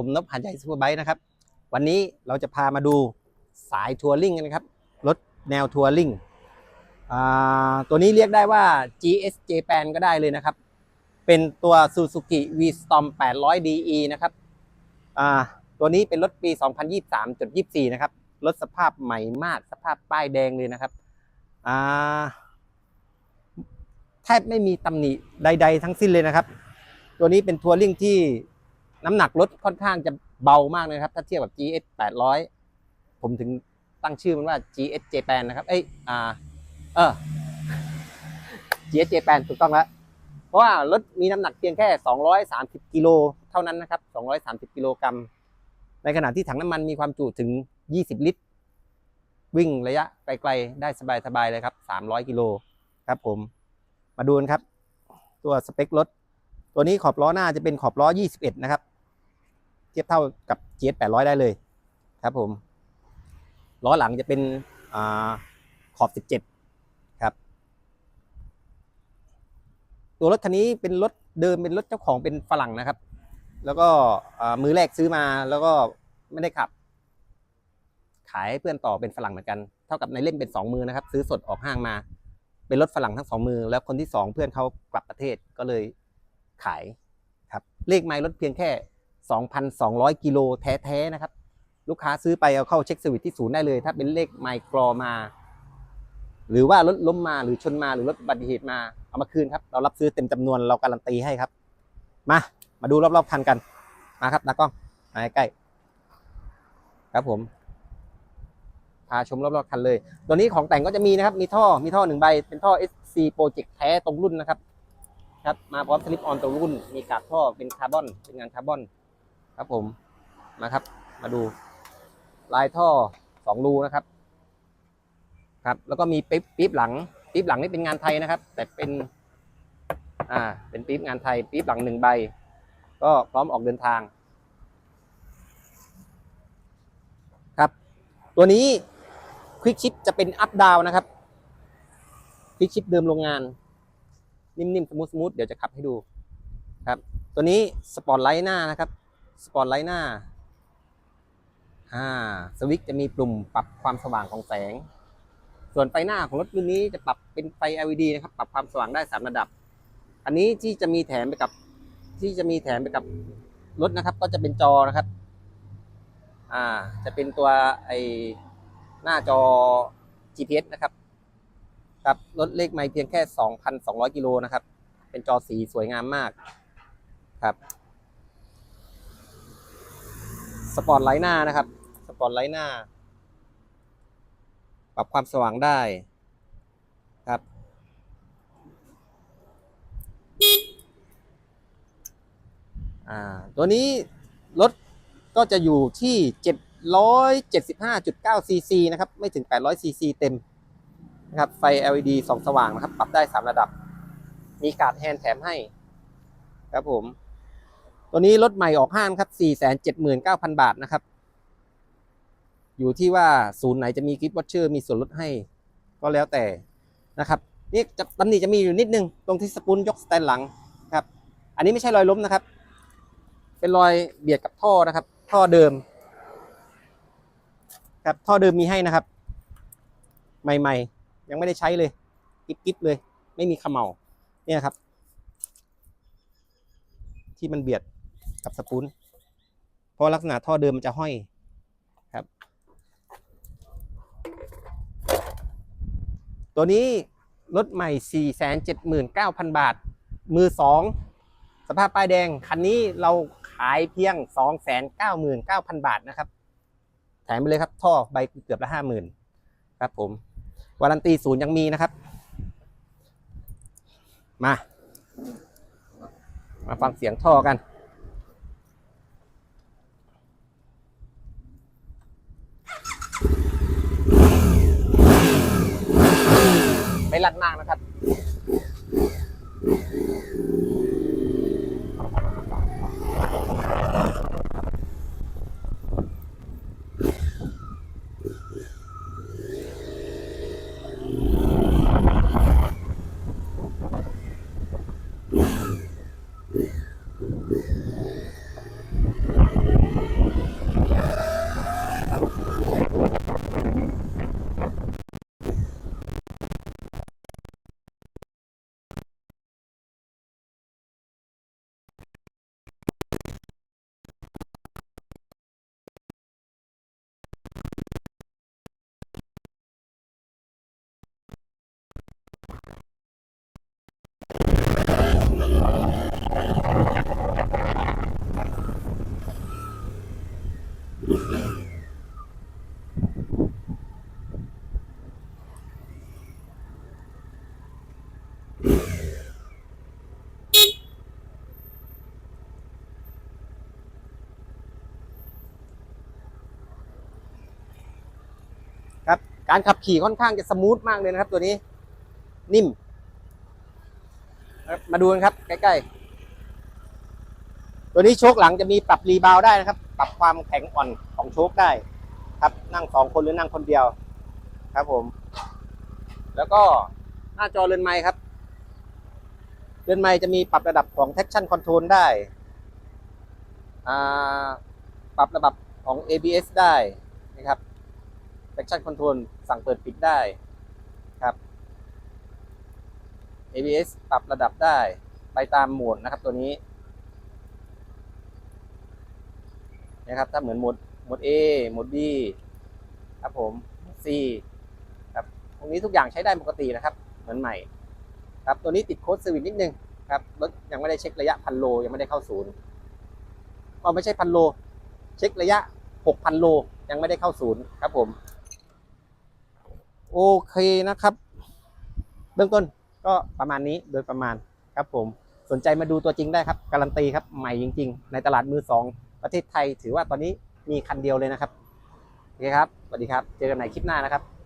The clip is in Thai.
ผมนพหันใหญ่ซูเปอร์ไบค์นะครับ วันนี้เราจะพามาดูสายทัวริงกันนะครับ รถแนวทัวริงอ่าตัวนี้เรียกได้ว่า GS Japan ก็ได้เลยนะครับ เป็นตัว Suzuki V-Storm 800 DE นะครับตัวนี้เป็นรถปี 2023.24 นะครับ รถสภาพใหม่มาก สภาพป้ายแดงเลยนะครับแทบไม่มีตำหนิใด ๆ ทั้งสิ้นเลยนะครับ ตัวนี้เป็นทัวริงที่ น้ำหนักรถค่อนข้างจะเบามากเลยครับ ถ้าเทียบกับ GS 800 ผมถึงตั้งชื่อมันว่า GS Japan นะครับ เอ้ย อ่า เออ GS Japan ถูกต้องแล้ว เพราะว่ารถมีน้ำหนักเพียงแค่ 230 กิโลเท่านั้นนะครับ 230 กิโลกรัม ในขณะที่ถังน้ำมันมีความจุถึง 20 ลิตร วิ่งระยะไกลๆ ได้สบายๆ เลยครับ 300 กิโลครับผม มาดูกันครับ ตัวสเปครถ ตัวนี้ขอบล้อหน้าจะเป็นขอบล้อ 21 นะครับ เทียบเท่ากับ GS 800 ได้เลยครับผมล้อหลังจะเป็นอขอบ 17 ครับ ตัวรถคันนี้เป็นรถเดิมเป็นรถเจ้าของเป็นฝรั่งนะครับ แล้วก็มือแรกซื้อมาแล้วก็ไม่ได้ขับ ขายให้เพื่อนต่อเป็นฝรั่งเหมือนกัน เท่ากับในเล่มเป็นสองมือนะครับ ซื้อสดออกห้างมา เป็นรถฝรั่งทั้งสองมือ แล้วคนที่สองเพื่อนเขากลับประเทศก็เลยขายครับ เลขไมล์รถเพียงแค่ 2,200 กิโลแท้ๆนะครับ ลูกค้าซื้อไปเอาเข้าเช็คสวิตที่ศูนย์ได้เลย ถ้าเป็นเลขไมล์กรมา หรือว่ารถล้มมาหรือชนมาหรือรถอุบัติเหตุมาเอามาคืนครับ เรารับซื้อเต็มจำนวนเราการันตีให้ครับ มา มาดูรอบๆคันกันมาครับตากล้องมาใกล้ครับผมพาชมรอบๆคันเลย ตัวนี้ของแต่งก็จะมีนะครับ มีท่อ มีท่อหนึ่งใบ เป็นท่อ SC Project แท้ตรงรุ่นนะครับ ครับ มาพร้อมสลิปออนตรงรุ่น มีกาบท่อเป็นคาร์บอน เป็นงานคาร์บอน ครับผมมาครับ มาดู ลายท่อสองรูนะครับ ครับ แล้วก็มีปี๊บปี๊บหลังปี๊บหลังนี่เป็นงานไทยนะครับ แต่เป็นอ่าเป็นปี๊บงานไทยปี๊บหลังหนึ่งใบ ก็พร้อมออกเดินทาง ครับ ตัวนี้ควิกชิปจะเป็นอัพดาวนะครับควิกชิปเดิมโรงงาน นิ่มๆสมูทสมูทเดี๋ยวจะขับให้ดูครับ ตัวนี้สปอร์ตไลท์หน้านะครับ สปอตไลท์หน้าอ่าสวิตจะมีปุ่มปรับความสว่างของแสง ส่วนไฟหน้าของรถรุ่นนี้จะปรับเป็นไฟ LED นะครับ ปรับความสว่างได้สามระดับ อันนี้ที่จะมีแถมไปกับที่จะมีแถมไปกับรถนะครับ ก็จะเป็นจอนะครับ อ่า จะเป็นตัวไอหน้าจอ GPS นะครับครับรถเลขไม่เพียงแค่ 2,200 กิโลนะครับ เป็นจอสีสวยงามมากครับ สปอร์ตไลท์หน้านะครับ สปอร์ตไลท์หน้า ปรับความสว่างได้ครับ อ่า ตัวนี้รถก็จะอยู่ที่ 775.9ซีซีนะครับ ไม่ถึง 800ซีซีเต็มนะครับ ไฟ LED สองสว่างนะครับ ปรับได้ 3 ระดับ มีการ์ดแฮนด์แถมให้ ครับผม ตัวนี้รถใหม่ออกห้างครับ 479,000 บาทนะครับ อยู่ที่ว่าศูนย์ไหนจะมีกิฟต์วอชเชอร์มีส่วนลดให้ก็แล้วแต่นะครับ นี่จะตำหนิจะมีอยู่นิดนึง ตรงที่สปุนยกสแตนหลังครับ อันนี้ไม่ใช่รอยล้มนะครับ เป็นรอยเบียดกับท่อนะครับ ท่อเดิม ครับท่อเดิมมีให้นะครับ ใหม่ๆ ยังไม่ได้ใช้เลยกิ๊บๆเลย ไม่มีขมเหลาเนี่ยครับ ที่มันเบียด กับสปูนเพราะลักษณะท่อเดิมมันจะห้อยครับ ตัวนี้รถใหม่ 479,000 บาท มือสองสภาพป้ายแดง คันนี้เราขายเพียง 299,000 บาทนะครับ แถมไปเลยครับ ท่อใบเกือบละห้าหมื่นครับผม วารันตีศูนย์ยังมีนะครับ มา มาฟังเสียงท่อกัน การขับขี่ค่อนข้างจะสมูทมากเลยนะครับ ตัวนี้ นิ่มนะครับมาดูกันครับ ใกล้ๆ ตัวนี้โชคหลังจะมีปรับรีบาวได้นะครับ ปรับความแข็งอ่อนของโชคได้ ครับนั่งสองคนหรือนั่งคนเดียว ครับผม แล้วก็หน้าจอเรือนไม้ครับเรือนไม้จะมีปรับระดับของ traction control ได้อ่าปรับระดับของ ABS ได้นะครับ traction control สั่งเปิดปิดได้ครับ ABS ปรับระดับได้ไปตามโหมดนะครับตัวนี้นะครับถ้าเหมือนโหมดโหมด A โหมด B ครับผม C ครับตรงนี้ทุกอย่างใช้ได้ปกตินะครับ เหมือนใหม่ ครับตัวนี้ติดโค้ดสวิตนิดนึงครับรถยังไม่ได้เช็คระยะพันโลยังไม่ได้เข้าศูนย์ก็ไม่ใช่พันโล เช็คระยะหกพันโลยังไม่ได้เข้าศูนย์ครับผม โอเคนะครับ เบื้องต้นก็ประมาณนี้โดยประมาณครับผมสนใจมาดูตัวจริงได้ครับ การันตีครับใหม่จริง ๆ ในตลาดมือสองประเทศไทย ถือว่าตอนนี้มีคันเดียวเลยนะครับโอเคครับสวัสดีครับ เจอกันใหม่คลิปหน้านะครับ